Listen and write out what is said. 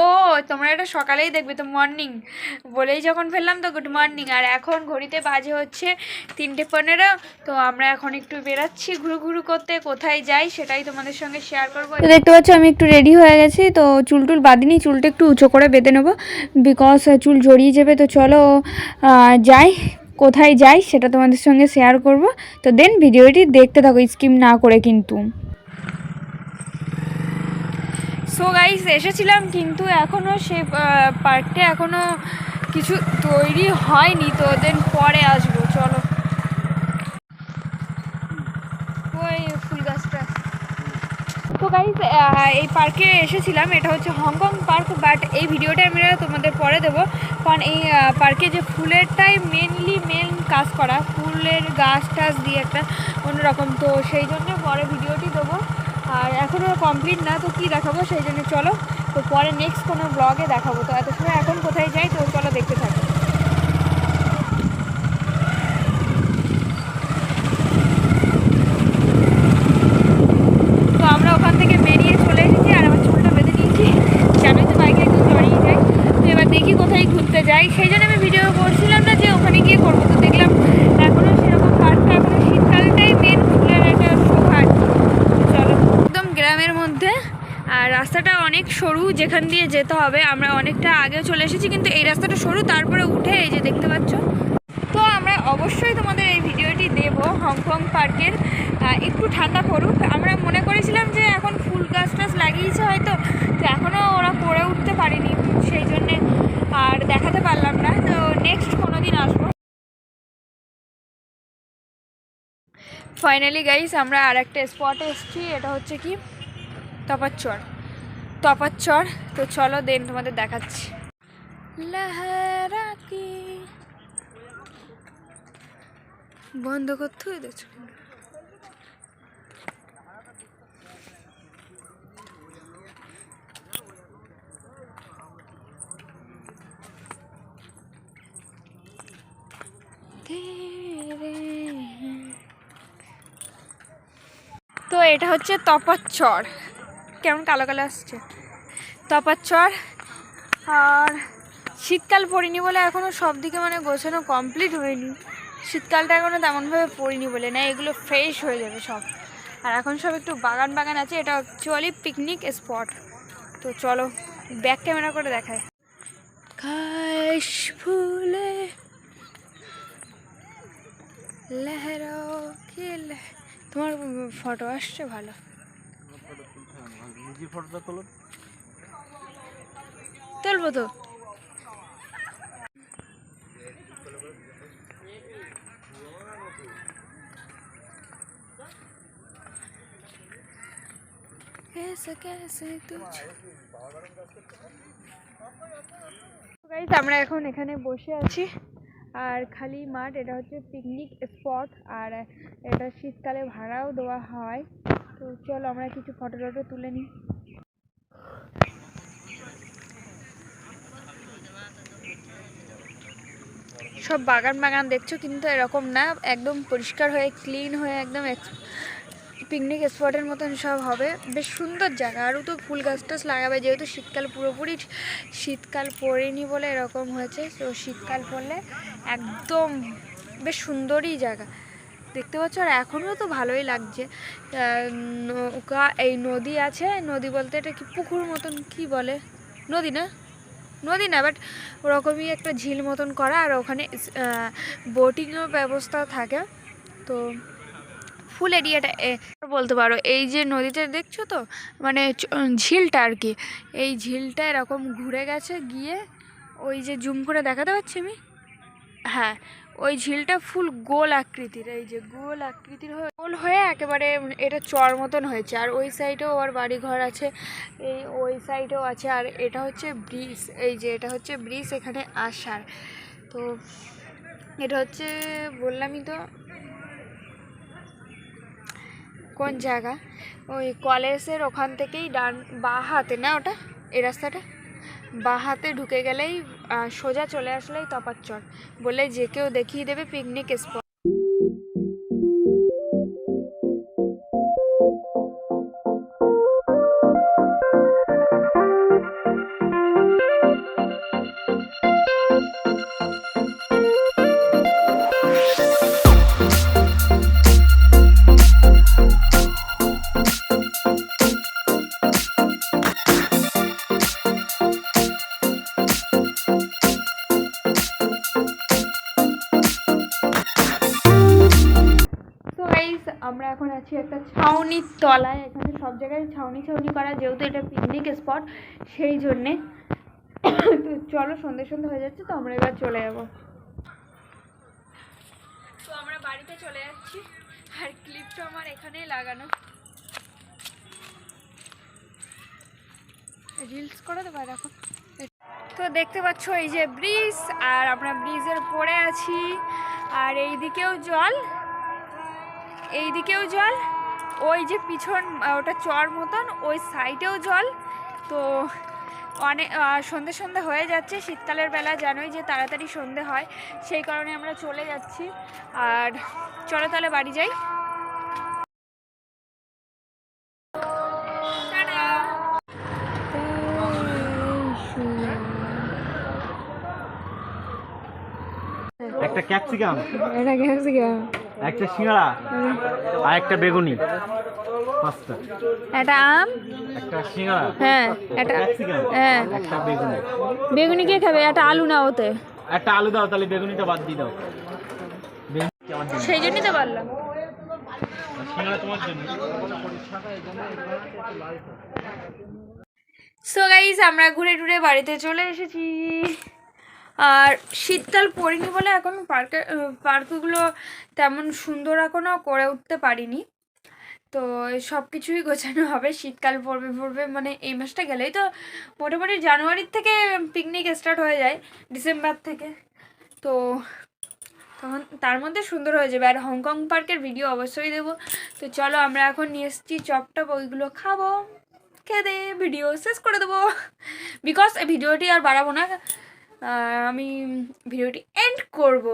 ও, তোমরা এটা সকালেই দেখবে, তো মর্নিং বলেই যখন ফেললাম তো গুড মর্নিং আর এখন ঘড়িতে বাজে হচ্ছে তিনটে পনেরো, তো আমরা এখন একটু বেরাচ্ছি ঘুরু ঘুরু করতে, কোথায় যাই সেটাই তোমাদের সঙ্গে শেয়ার করব। দেখতে পাচ্ছ, আমি একটু রেডি হয়ে গেছি, তো চুল টুল বাঁধিনি, চুলটা একটু উঁচু করে বেঁধে নেব। বিকজ চুল জড়িয়ে যাবে, তো চলো যাই, কোথায় যাই সেটা তোমাদের সঙ্গে শেয়ার করব। তো দেন ভিডিওটি দেখতে থাকো স্কিম না করে কিন্তু। সো গাইস এসেছিলাম কিন্তু এখনও সে পার্কটা এখনও কিছু তৈরি হয়নি, তো দেন পরে আসব, চলো। ওই ফুল গাছটা। তো গাইস এই পার্কে এসেছিলাম, এটা হচ্ছে হংকং পার্ক বাট এই ভিডিওটা আমি তোমাদের পরে দেবো, কারণ এই পার্কে যে ফুলেরটাই মেনলি মেন কাজ করা, ফুলের গাছ টাছ দিয়ে একটা অন্যরকম, তো সেই জন্য পরে ভিডিওটি দেবো। এখনও কমপ্লিট না, তো কী দেখাবো? সেই জন্য চলো, তো পরে নেক্সট কোনো ব্লগে দেখাবো। তো এত সময় এখন কোথায় যাই, তো চলো দেখতে থাকো। তো আমরা ওখান থেকে চলে এসেছি, আর আমার চুলটা বেঁধে নিয়েছি। তো যায় তো এবার দেখি কোথায় ঘুরতে যাই। সেই জন্য আমি ভিডিও করছিলাম না যে ওখানে গিয়ে করব তো দেখলাম এখনও সেরকম পার্কটা এখনও শীতকালটাই মেন ফুলের একটা শোভার চলো একদম গ্রামের মধ্যে আর রাস্তাটা অনেক সরু যেখান দিয়ে যেতে হবে, আমরা অনেকটা আগেও চলে এসেছি, কিন্তু এই রাস্তাটা সরু, তারপরে উঠে এই যে দেখতে পাচ্ছ। তো আমরা অবশ্যই তোমাদের এই ভিডিওটি দেব হংকং পার্কের একটু ঠান্ডা পড়ুক। আমরা মনে করেছিলাম যে এখন ফুল গাছ টাছ লাগিয়েছে হয়তো, তো এখনও ওরা করে উঠতে পারেনি, সেই জন্যে আর দেখাতে পারলাম না। তো নেক্সট কোনো দিন আসব। ফাইনালি গাইস আমরা আর একটা স্পটে এসেছি, এটা হচ্ছে কি? তপাচ্চর। তপাচ্চর তো চলো দেন তোমাদের দেখাচ্ছি। বন্ধ করতে হয়ে দেখছ তো এটা হচ্ছে তপাচ্চর। কেমন কালো কালো আসছে? তপাচ্চর আর শীতকাল পড়িনি বলে এখনও সব দিকে মানে গোছানো কমপ্লিট হয়নি। শীতকালটা এখনও তেমনভাবে পড়িনি বলে না, এগুলো ফ্রেশ হয়ে যাবে সব। আর এখন সব একটু বাগান বাগান আছে, এটা অ্যাকচুয়ালি পিকনিক স্পট তো চলো ব্যাক ক্যামেরা করে দেখায় কাশ ফুলে, লেহরো তোমার ফটো আসছে ভালো। মুরগির ফটোটা তুলবো তো। আমরা এখন এখানে বসে আছি। আর খালি মাঠ এটা হচ্ছে পিকনিক স্পট আর এটা শীতকালে ভাড়াও দেওয়া হয়। তো চলো আমরা কিছু ফটো টটো তুলে নিই। সব বাগান বাগান দেখছ, কিন্তু এরকম না। একদম পরিষ্কার হয়ে ক্লিন হয়ে, একদম পিকনিক স্পটের মতন সব হবে। বেশ সুন্দর জায়গা। আরও তো ফুল গাছ টাছ লাগাবে, যেহেতু শীতকাল পুরোপুরি, শীতকাল পড়েনি বলে এরকম হয়েছে। তো শীতকাল পড়লে একদম বেশ সুন্দরই জায়গা। দেখতে পাচ্ছ, আর এখনও তো ভালোই লাগছে। নৌকা, এই নদী আছে, নদী বলতে এটা কি পুকুর মতন, কি বলে? নদী না? নদী না বাট ওরকমই একটা ঝিল মতন করা আর ওখানে বোটিংও ব্যবস্থা থাকে। তো ফুল এরিয়াটা বলতে পারো, এই যে নদীতে দেখছ তো? মানে ঝিলটা আর কি। এই ঝিলটা এরকম ঘুরে গেছে, গিয়ে ওই যে জুম করে দেখাতে পারছি আমি? হ্যাঁ ওই ঝিলটা ফুল গোল আকৃতির, এই যে গোল আকৃতির হয়ে, গোল হয়ে একেবারে এটা চর মতন হয়েছে। আর ওই সাইডেও আবার বাড়ি ঘর আছে, এই ওই সাইডেও আছে, আর এটা হচ্ছে ব্রিজ, এই যে এটা হচ্ছে ব্রিজ এখানে আসার। তো এটা হচ্ছে, বললামই তো, কোন জায়গা? ওই কলেজের ওখান থেকেই ডান, বা হাতে না ওটা? এই রাস্তাটা? বা হাতে ঢুকে গেলেই সোজা চলে আসলেই তপাচ্চর। বলে যে কেউ দেখিয়ে দেবে পিকনিক স্পট এখন আছি একটা ছাউনির তলায়। এখানে সব জায়গায় ছাউনি ছাউনি করা যেহেতু এটা পিকনিক স্পট সেই জন্যে। তো চলো সন্ধে সন্ধে হয়ে যাচ্ছে তো আমরা এবার চলে যাব। তো আমরা বাড়িতে চলে যাচ্ছি আর ক্লিপটা আমার এখানেই লাগানো। রিলস করে দেবো দেখো তো দেখতে পাচ্ছ এই যে ব্রিজ আর আমরা ব্রিজের পরে আছি আর এই দিকেও জল। এই দিকেও জল ওই যে পিছন ওটা চর মতন ওই সাইডেও জল। তো অনেক সন্ধে সন্ধে হয়ে যাচ্ছে শীতকালের বেলা জানোই যে তাড়াতাড়ি সন্ধে হয় সেই কারণে আমরা চলে যাচ্ছি। আর চলো তাহলে বাড়ি যাই। একটা ক্যাপসিকাম। এটা গেছে একটা সিঙ্গাড়া আর একটা বেগুনি। পাঁচটা। এটা আম? একটা সিঙ্গাড়া। হ্যাঁ ক্যাপসিকাম হ্যাঁ। একটা বেগুনি। বেগুনি কে খাবে? এটা আলু না ওতে। একটা আলু দাও তাহলে বেগুনিটা বাদ দিয়ে দাও। সেই জন্যই তো পারলাম সো গাইজ আমরা ঘুরে টুরে বাড়িতে চলে এসেছি। আর শীতকাল পড়িনি বলে এখন পার্কে পার্কগুলো তেমন সুন্দর এখনও করে উঠতে পারিনি। তো সব কিছুই গোছানো হবে, শীতকাল পড়বে পড়বে মানে এই মাসটা গেলেই তো মোটামুটি জানুয়ারির থেকে পিকনিক স্টার্ট হয়ে যায়, ডিসেম্বর থেকে। তো তখন তার মধ্যে সুন্দর হয়ে যাবে। আর হংকং পার্কের ভিডিও অবশ্যই দেবো। তো চলো আমরা এখন নিয়ে এসেছি চপটপ, ওইগুলো খাব, খেয়ে দে ভিডিও শেষ করে দেবো। বিকজ এই ভিডিওটি আর বাড়াবো না। আমি ভিডিওটি এন্ড করব।